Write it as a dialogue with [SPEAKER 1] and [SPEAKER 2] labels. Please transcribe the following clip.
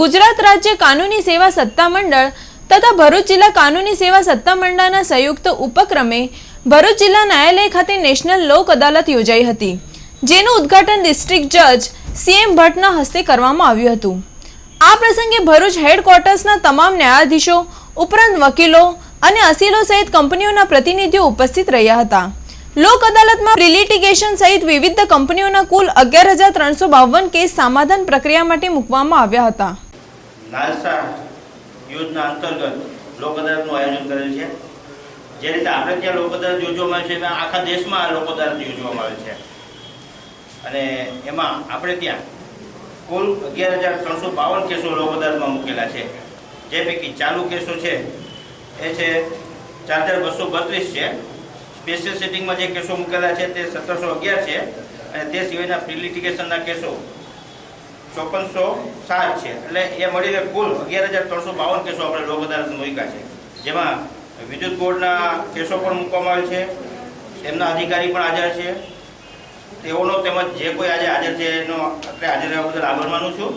[SPEAKER 1] ગુજરાત રાજ્ય કાનૂની સેવા સત્તામંડળ તથા ભરૂચ જિલ્લા કાનૂની સેવા સત્તામંડળના સંયુક્ત ઉપક્રમે ભરૂચ જિલ્લા ન્યાયાલય ખાતે નેશનલ લોક અદાલત યોજાઈ હતી, જેનું ઉદ્ઘાટન ડિસ્ટ્રિક્ટ જજ સીએમ ભટ્ટના હસ્તે કરવામાં આવ્યું હતું. આ પ્રસંગે ભરૂચ હેડક્વાર્ટર્સના તમામ ન્યાયાધીશો, ઉપરાંત વકીલો અને અસીલો સહિત કંપનીઓના પ્રતિનિધિઓ ઉપસ્થિત રહ્યા હતા. લોક અદાલતમાં પ્રિલિટિગેશન સહિત વિવિધ કંપનીઓના કુલ અગિયાર હજાર ત્રણસો બાવન કેસ સમાધાન પ્રક્રિયા માટે મૂકવામાં આવ્યા હતા.
[SPEAKER 2] નાલસા યોજના અંતર્ગત લોક અદાલતનું આયોજન કરેલ છે. જે રીતે આપણે ત્યાં લોક અદાલત યોજવામાં આવે છે આખા દેશમાં આ લોક અદાલત યોજવામાં આવે છે. અને એમાં આપણે ત્યાં કુલ અગિયાર હજાર ત્રણસો બાવન કેસો લોક અદાલતમાં મૂકેલા છે. જે પૈકી ચાલુ કેસો છે, એ છે ચાર બસો બત્રીસ છે. સ્પેશિયલ સેટિંગમાં જે કેસો મૂકેલા છે, તે સત્તરસો અગિયાર છે. અને તે સિવાયના પ્રિલિટિગેશનના કેસો ચોપનસો સાત છે. એટલે એ મળીને કુલ અગિયાર હજાર ત્રણસો બાવન કેસો આપણે લોક અદાલત મૂક્યા છે. જેમાં વિદ્યુત બોર્ડના કેસો પણ મૂકવામાં આવે છે. તેમના અધિકારી પણ હાજર છે. તેઓનો તેમજ જે કોઈ આજે હાજર છે એનો આપણે હાજર રહેવા બદલ આભાર માનું છું.